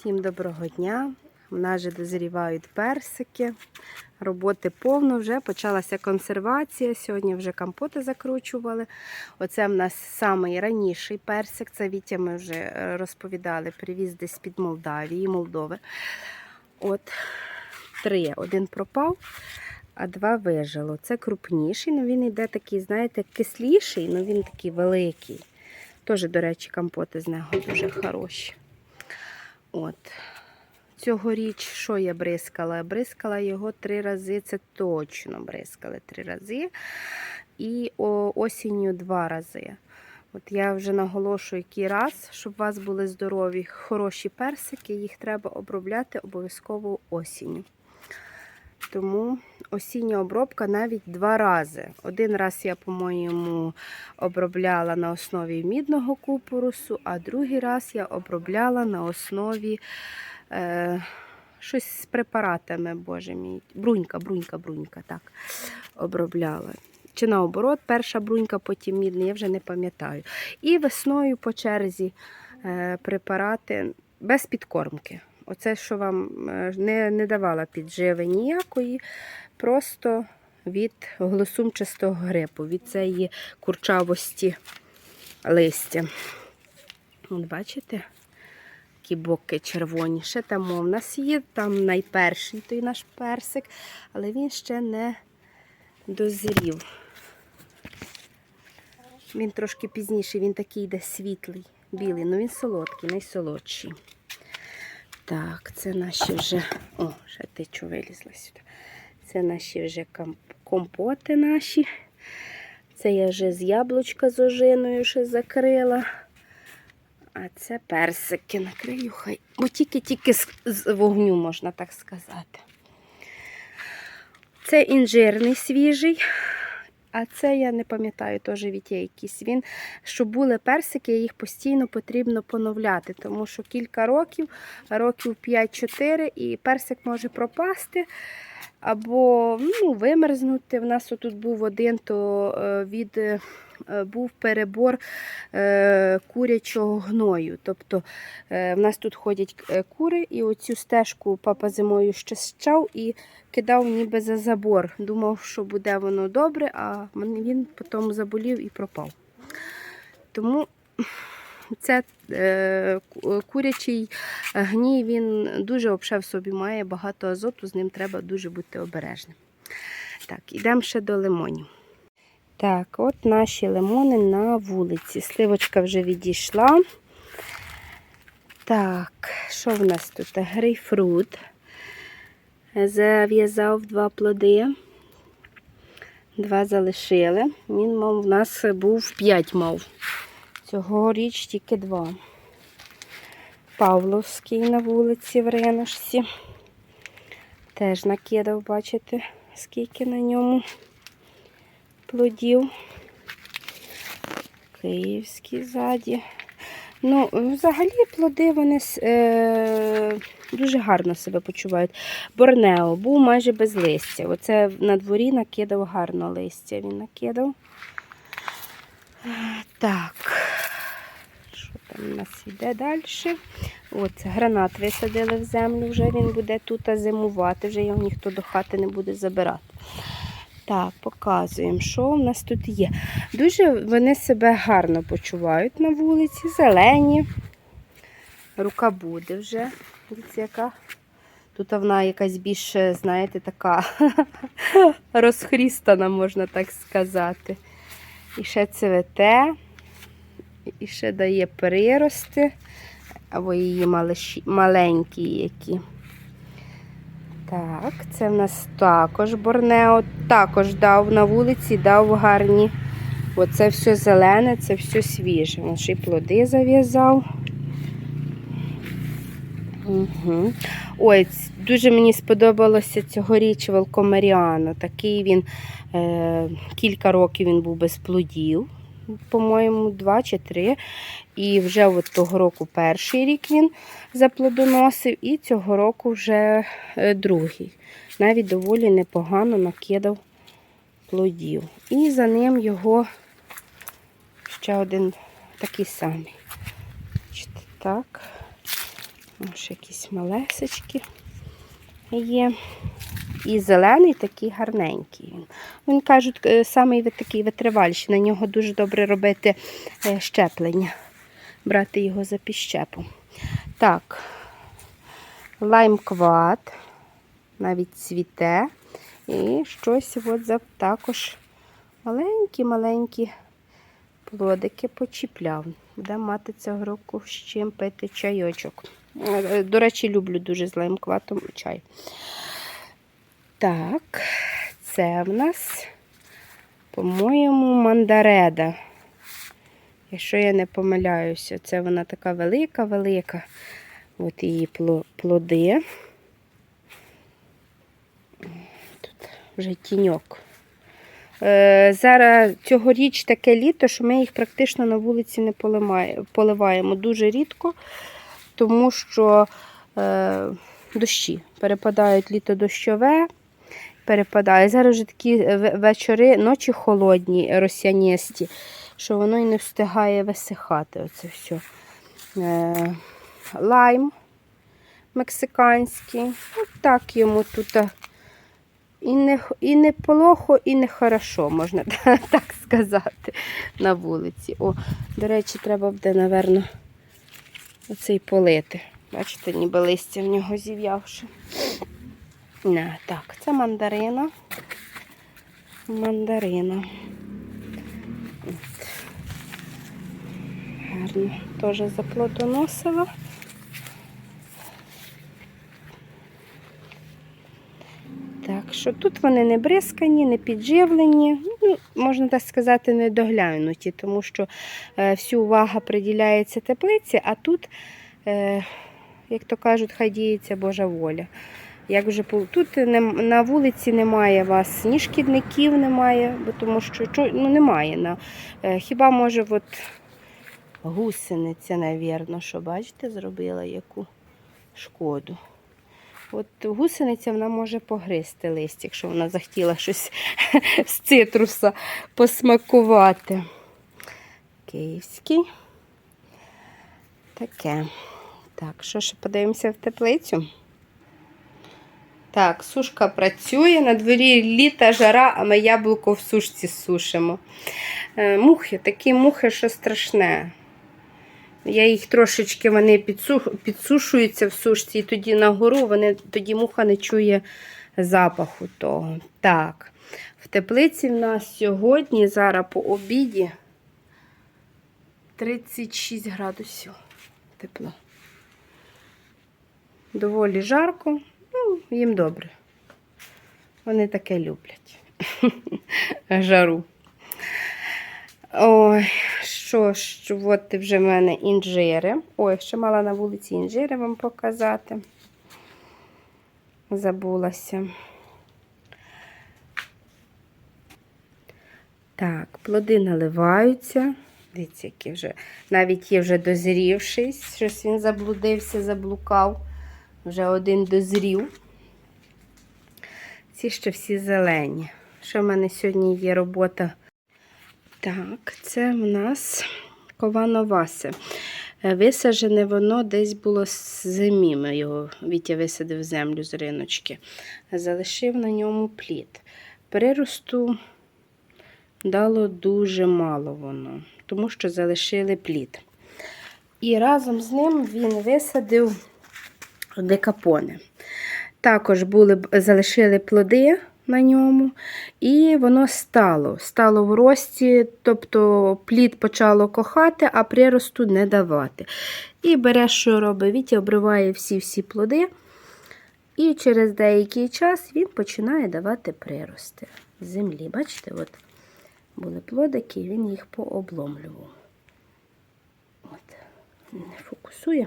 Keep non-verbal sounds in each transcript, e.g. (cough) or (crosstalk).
Всім доброго дня. У нас же дозрівають персики. Роботи повно вже почалася консервація. Сьогодні вже компоти закручували. Оце в нас самий раніший персик. Це Вітя ми вже е, розповідали, привіз десь під Молдавії, Молдови. От три. Один пропав, а два вижило. Це крупніший, але він йде такий, знаєте, кисліший, але він такий великий. Теж, до речі, компоти з нього дуже хороші. От. Цьогоріч, що я бризкала? Бризкала його три рази, це точно бризкали три рази. І осінню два рази. От я вже наголошую, який раз, щоб у вас були здорові, хороші персики, їх треба обробляти обов'язково осінню. Тому осіння обробка навіть два рази. Один раз я, по-моєму, обробляла на основі мідного купорусу, а другий раз я обробляла на основі е, щось з препаратами, боже мій. Брунька, брунька, брунька, так, обробляла. Чи наоборот, перша брунька, потім мідний, я вже не пам'ятаю. І весною по черзі е, препарати без підкормки. Оце, що вам е, не, не давала підживи ніякої, просто від глосумчастого грипу, від цієї курчавості листя. От бачите? Такі боки червоні. Ще там у нас є, там найперший той наш персик, але він ще не дозрів. Він трошки пізніший, він такий йде світлий, білий, але він солодкий, найсолодший. Так, це наші вже. О, ще чого вилізла сюди. Це наші вже компоти наші. Це я вже з яблучка з ожиною ще закрила. А це персики накрию хай. Бо тільки-тільки з вогню, можна так сказати. Це інжирний свіжий. А це я не пам'ятаю теж від якісь. Він, щоб були персики, їх постійно потрібно поновляти, тому що кілька років, років 5-4, і персик може пропасти або ну, вимерзнути. В нас тут був один, то е, від е, був перебор е, курячого гною. Тобто в нас тут ходять кури, і оцю стежку папа зимою щищав і кидав ніби за забор. Думав, що буде воно добре, а він потім заболів і пропав. Тому це е, курячий гній, він дуже обше в собі має багато азоту, з ним треба дуже бути обережним. Так, йдемо ще до лимонів. Так, от наші лимони на вулиці. Сливочка вже відійшла. Так, що в нас тут? Грейпфрут. Зав'язав два плоди. Два залишили. Він мав, в нас був 5 мав. Цьогоріч тільки два. Павловський на вулиці в Реношці. Теж накидав, бачите, скільки на ньому плодів. Київський ззаді. Ну, взагалі плоди вони е, дуже гарно себе почувають. Борнео був майже без листя. Оце на дворі накидав гарно листя. Він накидав. Так, що там у нас йде далі? Оце гранат висадили в землю, вже він буде тут зимувати, вже його ніхто до хати не буде забирати. Так, показуємо, що в нас тут є. Дуже вони себе гарно почувають на вулиці, зелені. Рука буде вже. Дивіться, яка. Тут вона якась більше, знаєте, така (laughs) розхрістана, можна так сказати. І ще цвете, і ще дає прирости, або її маленькі які. Так, це в нас також Борнео, також дав на вулиці, дав гарні. Оце все зелене, це все свіже. Він плоди зав'язав. Угу. Ой, дуже мені сподобалося цьогоріч Велкомаріано. Такий він е, кілька років він був без плодів, по-моєму, два чи три. І вже от того року перший рік він заплодоносив, і цього року вже е, другий. Навіть доволі непогано накидав плодів. І за ним його ще один такий самий. Так. Ось якісь малесечки є. І зелений такий гарненький. Він, він кажуть, е, самий такий витривальший. На нього дуже добре робити е, щеплення, брати його за піщепу. Так, лаймкват, навіть цвіте. І щось от також маленькі-маленькі плодики почіпляв. Буде мати цього року з чим пити чайочок. Е, е, До речі, люблю дуже з лаймкватом чай. Так, це в нас, по-моєму, мандареда. Якщо я не помиляюся, це вона така велика-велика. От її плоди. Тут вже тіньок. Е, Зараз цьогоріч таке літо, що ми їх практично на вулиці не поливаємо дуже рідко, тому що е, дощі перепадають літо дощове, перепадає. Зараз вже такі вечори, ночі холодні, росяністі, що воно і не встигає висихати. Оце все. Е, лайм мексиканський. От так йому тут. І не, і не плохо, і не хорошо, можна (laughs) так сказати, на вулиці. О, до речі, треба буде, напевно, оцей полити. Бачите, ніби листя в нього зів'явши. Так, це мандарина. Мандарина. Гарно теж заплодоносила. Так що тут вони не бризкані, не підживлені, ну, можна так сказати, не доглянуті, тому що е, всю увага приділяється теплиці, а тут, е, як то кажуть, хай діється Божа воля. Як вже тут на вулиці немає вас ні шкідників, немає, бо тому що ну, немає. На, е, хіба може от гусениця, навірно, що бачите, зробила яку шкоду. От гусениця вона може погризти лист, якщо вона захотіла щось (laughs) з цитруса посмакувати. Київський. Таке. Так, що ще подивимося в теплицю? Так, сушка працює, на дворі літа жара, а ми яблуко в сушці сушимо. Е, Мухи, такі мухи, що страшне. Я їх трошечки вони підсушуються в сушці, і тоді нагору вони, тоді муха не чує запаху того. Так, в теплиці в нас сьогодні, зараз по обіді 36 градусів тепло. Доволі жарко, ну, їм добре. Вони таке люблять. (laughs) Жару. Ой, що ж, от вже в мене інжири. Ой, ще мала на вулиці інжири вам показати. Забулася. Так, плоди наливаються. Дивіться, які вже навіть є вже дозрівший. Щось він заблудився, заблукав. Вже один дозрів. Ці ще всі зелені. Що в мене сьогодні є робота так, це в нас ковановасе. Е, Висаджене воно десь було з зимі. Ми його Вітя висадив землю з риночки. Залишив на ньому плід. Приросту дало дуже мало воно, тому що залишили плід. І разом з ним він висадив декапони. Також були, залишили плоди на ньому, і воно стало. Стало в рості, тобто плід почало кохати, а приросту не давати. І бере, що робить, Вітя обриває всі-всі плоди, і через деякий час він починає давати прирости з землі. Бачите, от були плодики, він їх пообломлював. От, не фокусує.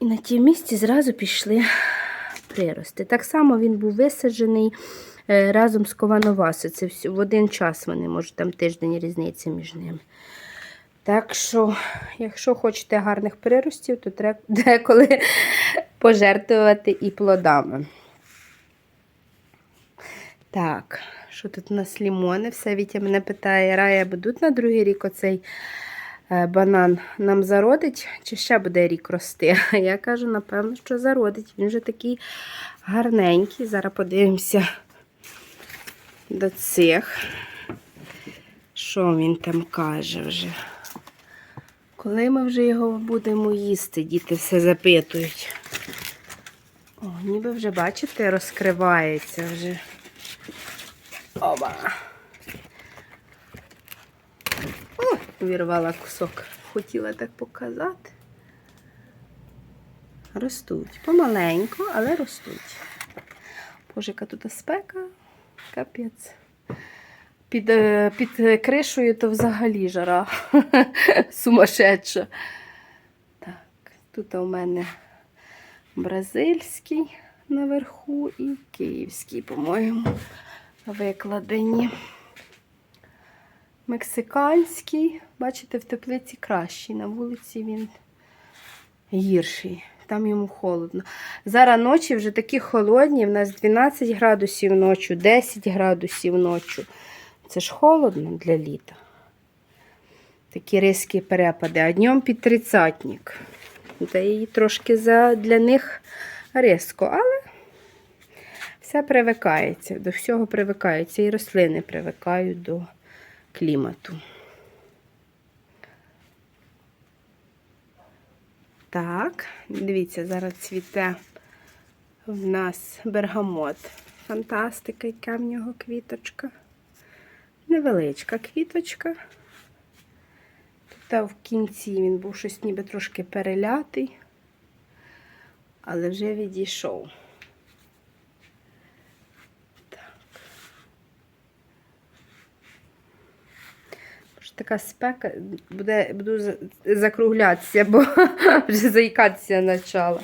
І на тім місці зразу пішли прирости. Так само він був висаджений е, разом з Ковановасу. Це в один час вони, може, там тиждень різниця між ними. Так що, якщо хочете гарних приростів, то треба (laughs) деколи пожертвувати і плодами. Так, що тут у нас лімони? Все Вітя мене питає, Рая, будуть на другий рік оцей банан нам зародить, чи ще буде рік рости. (laughs) Я кажу, напевно, що зародить. Він вже такий гарненький. Зараз подивимося до цих. Що він там каже вже? Коли ми вже його будемо їсти, діти все запитують. О, ніби вже, бачите, розкривається вже. Оба. О, вірвала кусок. Хотіла так показати. Ростуть. Помаленьку, але ростуть. Боже, яка тут спека. Капець. Під, е, під кришею то взагалі жара (laughs) сумасшедша. Так, тут у мене бразильський наверху і київський, по-моєму, викладені. Мексиканський, бачите, в теплиці кращий, на вулиці він гірший. Там йому холодно. Зараз ночі вже такі холодні, в нас 12 градусів ночі, 10 градусів ночі. Це ж холодно для літа. Такі різкі перепади, а днем під тридцятник. Та і трошки за, для них різко, але все привикається, до всього привикається. І рослини привикають до клімату. Так, дивіться, зараз цвіте в нас бергамот. Фантастика, яка в нього квіточка. Невеличка квіточка. Тут в кінці він був щось ніби трошки перелятий, але вже відійшов. Така спека, буде, буду закруглятися, бо (laughs) вже заїкатися почала.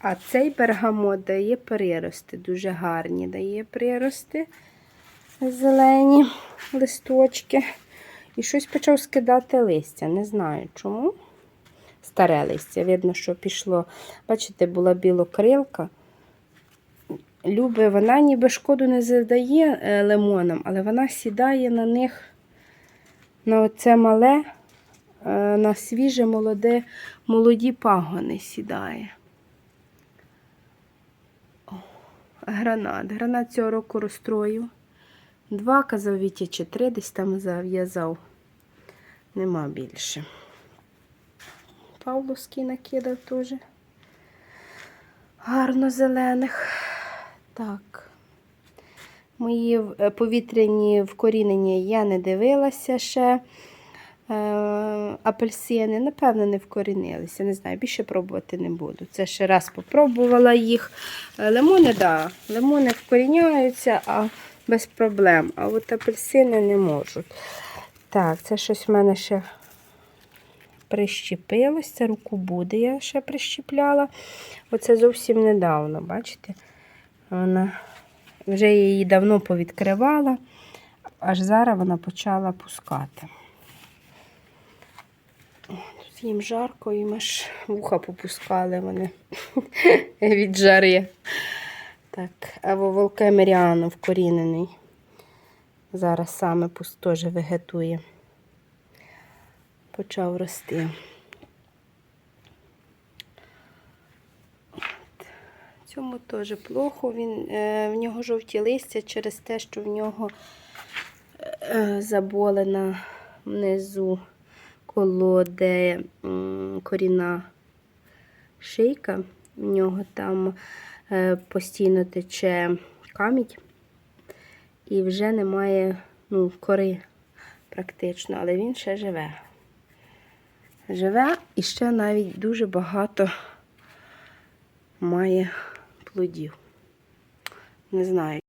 А цей бергамот дає прирости, дуже гарні дає прирости зелені листочки. І щось почав скидати листя. Не знаю чому. Старе листя. Видно, що пішло. Бачите, була білокрилка. Любе, вона ніби шкоду не завдає е, лимонам, але вона сідає на них на оце мале, е, на свіже молоде, молоді пагони сідає. О, гранат. Гранат цього року розстрою. Два, казав Вітя, чи три десь там зав'язав. Нема більше. Павловський накидав теж. Гарно зелених. Так. Мої е, повітряні вкорінення я не дивилася ще. Е, апельсини, напевно, не вкорінилися. Не знаю, більше пробувати не буду. Це ще раз попробувала їх. Е, Лимони, да, лимони вкоріняються, а без проблем. А от апельсини не можуть. Так, це щось в мене ще прищепилось. Це руку буде, я ще прищепляла. Оце зовсім недавно, бачите? Вона вже її давно повідкривала, аж зараз вона почала пускати. Тут їм жарко, їм аж вуха попускали вони (laughs) від жари. Так, або волкемеріану вкорінений. Зараз саме теж вегетує. Почав рости. Цьому теж плохо. Він, е, в нього жовті листя через те, що в нього е, заболена внизу коло де корінна шийка. В нього там е, постійно тече камінь і вже немає ну, кори практично, але він ще живе. Живе і ще навіть дуже багато має плодів. Не знаю,